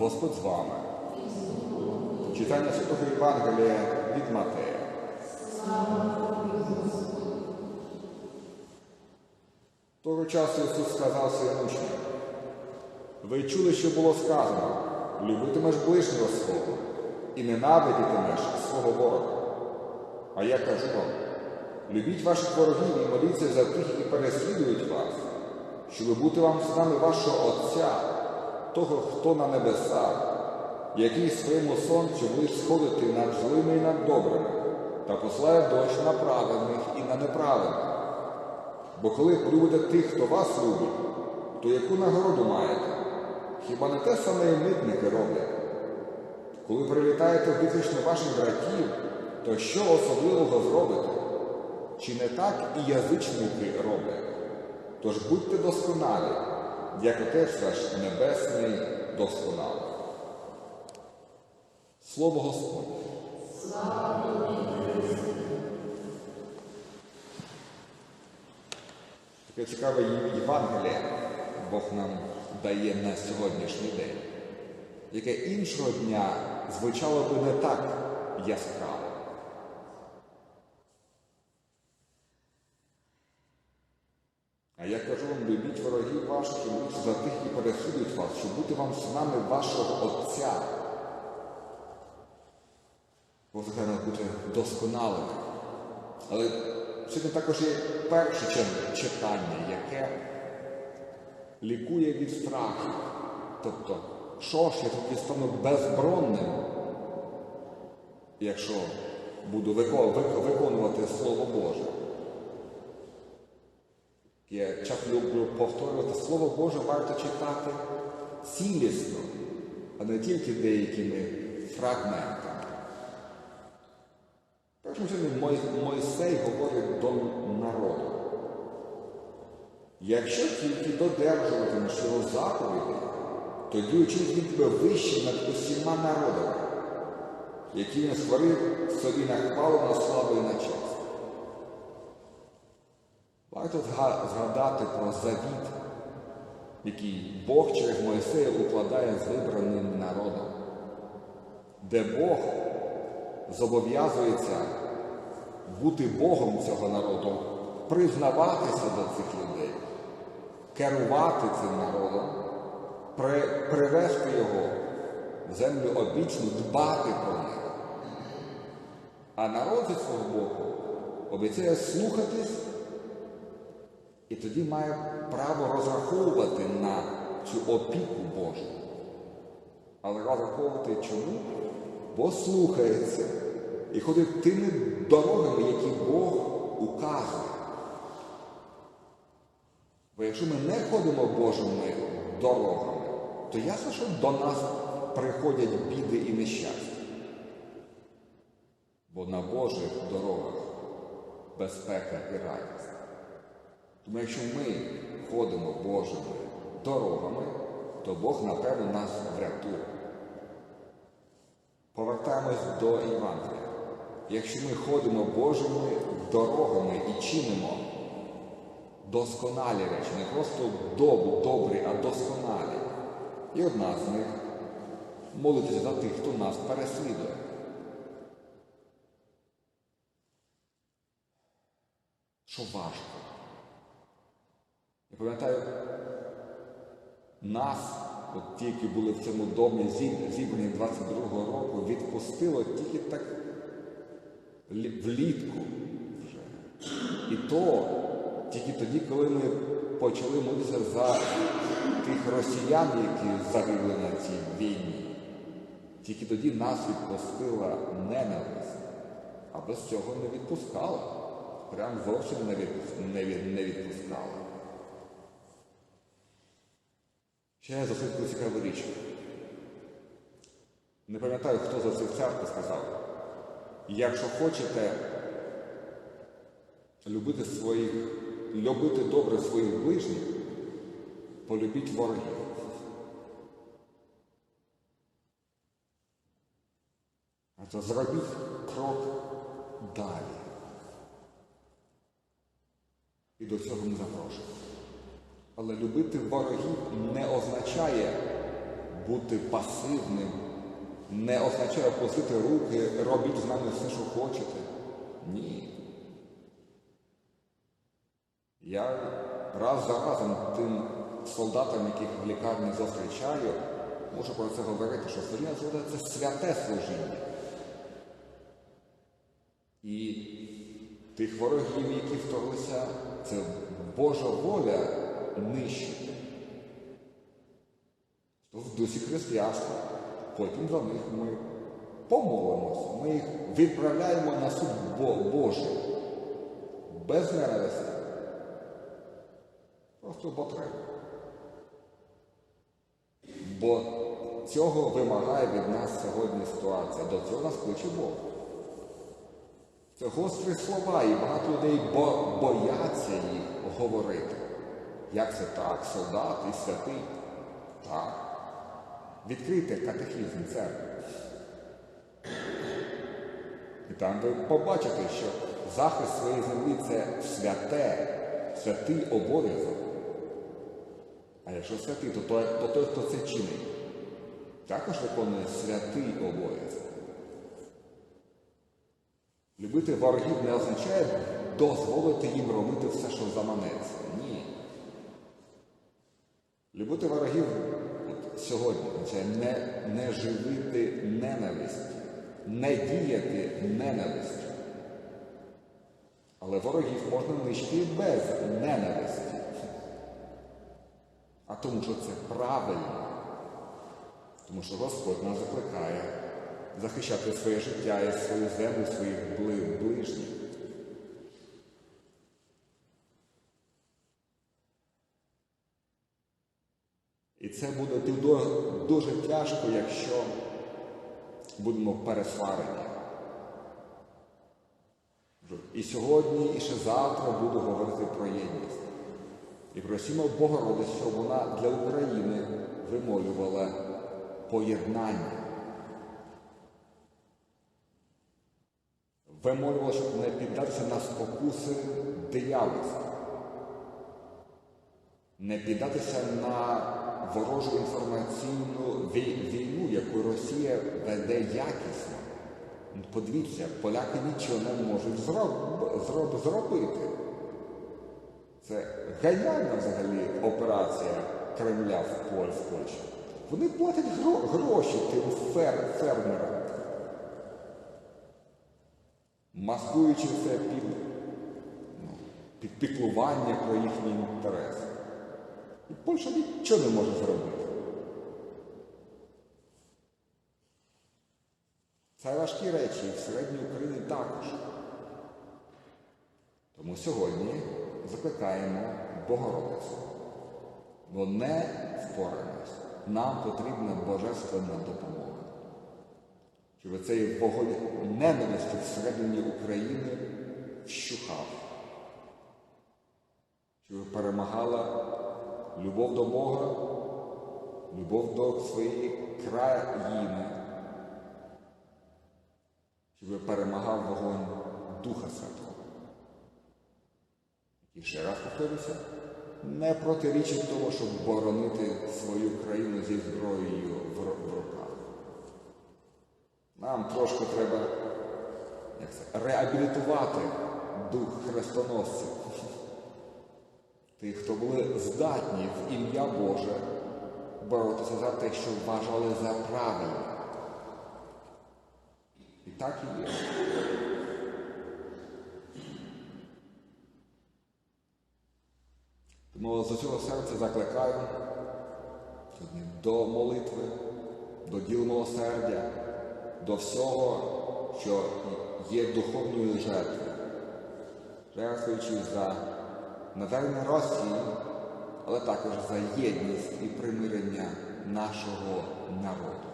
Господь з вами. Читання Святого Євангелія від Матея. Того часу Ісус сказав своїм учням, ви чули, що було сказано, любитимеш ближнього свого і ненавидітимеш свого ворога. А я кажу вам, любіть ваших ворогів і моліться за тих, які переслідують вас, щоб бути вам синами вашого Отця, того, хто на небесах, який своєму сонцю буде сходити над злими і над добрими, та послає дощ на праведних і на неправедних. Бо коли полюбите тих, хто вас любить, то яку нагороду маєте? Хіба не те саме і митники роблять? Коли прилітаєте в виключно ваших братів, то що особливого зробите? Чи не так і язичники роблять? Тож будьте досконалі, як Отець ваш Небесний досконалий. Слово Господне. Таке цікаве Євангеліє Бог нам дає на сьогоднішній день, яке іншого дня звучало би не так яскраво. А я кажу вам, любіть ворогів ваших і моліться за тих, які переслідують вас, щоб бути вам синами вашого Отця. Захає нас бути досконалими. Але сьогодні також є перше читання, яке лікує від страху. Тобто, що ж я тоді стану безбронним, якщо буду виконувати Слово Боже. Я часто люблю повторювати, Слово Боже варто читати цілісно, а не тільки деякими фрагментами. Першому сьогодні Мойсей говорить до народу. Якщо тільки додержуватимеш його заповідей, тоді учить він тебе вище над усіма народами, які він створив собі на хвалу, на славу і на честь. Варто згадати про завіт, який Бог через Мойсея укладає з вибраним народом, де Бог зобов'язується бути Богом цього народу, признаватися до цих людей, керувати цим народом, при- привести його в землю обічну, дбати про них. А народ зі свого боку обіцяє слухатись і тоді має право розраховувати на цю опіку Божу. Але розраховувати чому? Бо слухається і ходить тими дорогами, які Бог указує. Бо якщо ми не ходимо Божими дорогами, то ясно, що до нас приходять біди і нещастя. Бо на Божих дорогах безпека і радість. Тому якщо ми ходимо Божими дорогами, то Бог, напевно, нас врятує. Повертаємось до Євангелія. Якщо ми ходимо Божими дорогами і чинимо досконалі речі, не просто доб, добрі, а досконалі. І одна з них молитися за тих, хто нас переслідує. Що важко. Пам'ятаю, нас, от ті, які були в цьому домі зібрані 22-го року, відпустило тільки так влітку вже. І то тільки тоді, коли ми почали молитися за тих росіян, які загинули на цій війні. Тільки тоді нас відпустила ненависть, а без цього не відпускала. Прям зовсім не відпускала. Ще я засвідку цікаву річ. Не пам'ятаю, хто за цих церкви сказав. Якщо хочете любити своїх, любити добре своїх ближніх, полюбіть ворогів. А то зробіть крок далі. І до цього ми запрошуємо. Але любити ворогів не означає бути пасивним не означає опустити руки, робіть з нами все, що хочете. Ні. Я раз за разом тим солдатам, яких в лікарні зустрічаю, можу про це говорити, що служіння згода це святе служіння. І тих ворогів, які вторглися, це Божа воля нищити. То в дусі християнства. Потім за них ми помолимося. Ми їх відправляємо на суд Божий. Без ненависті. Просто бо треба. Бо цього вимагає від нас сьогодні ситуація. До цього нас кличе Бог. Це гострі слова, і багато людей бо, бояться їх говорити. Як це так, солдат і святий? Так. Відкрийте катехізм церкви. І там ви побачите, що захист своєї землі це святе, святий обов'язок. А якщо святий, то той, то той, хто це чинить, також виконує святий обов'язок. Любити ворогів не означає дозволити їм робити все, що заманеться. Ні. Любити ворогів сьогодні означає не, не живити ненависті, не діяти ненавистю. Але ворогів можна нищити без ненависті. А тому, що це правильно. Тому що Господь нас закликає захищати своє життя і свою землю, своїх бли- ближніх. І це буде дуже тяжко, якщо будемо пересварені. І сьогодні, і ще завтра буду говорити про єдність. І просимо Богородицю, щоб вона для України вимолювала поєднання. Вимолювала, щоб не піддатися на спокуси диявольства. Не піддатися на ворожу інформаційну війну, яку Росія веде якісно. Подивіться, поляки нічого не можуть зроб- зроб- зробити. Це геніальна взагалі операція Кремля в Польщі. Вони платять гро- гроші тим фер- фермерам, маскуючи це під, ну, під піклування про їхні інтереси. Польща нічого не може зробити. Це важкі речі і в середній Україні також. Тому сьогодні закликаємо Богородицю. Бо не впораємось. Нам потрібна божественна допомога. Щоб цей вогонь ненависті всередині України вщухав. Щоб перемагала любов до Бога, любов до своєї країни. Щоб перемагав вогонь Духа Святого. І ще раз повторюся, не протирічить тому, щоб боронити свою країну зі зброєю в руках. Нам трошки треба як це, реабілітувати дух хрестоносців. Тих, хто були здатні в ім'я Боже боротися за те, що вважали за правильне. І так і є. Тому з усього серця закликаю до молитви, до діл милосердя, до всього, що є духовною жертвою, жертвуючи за навернення Росії, але також за єдність і примирення нашого народу.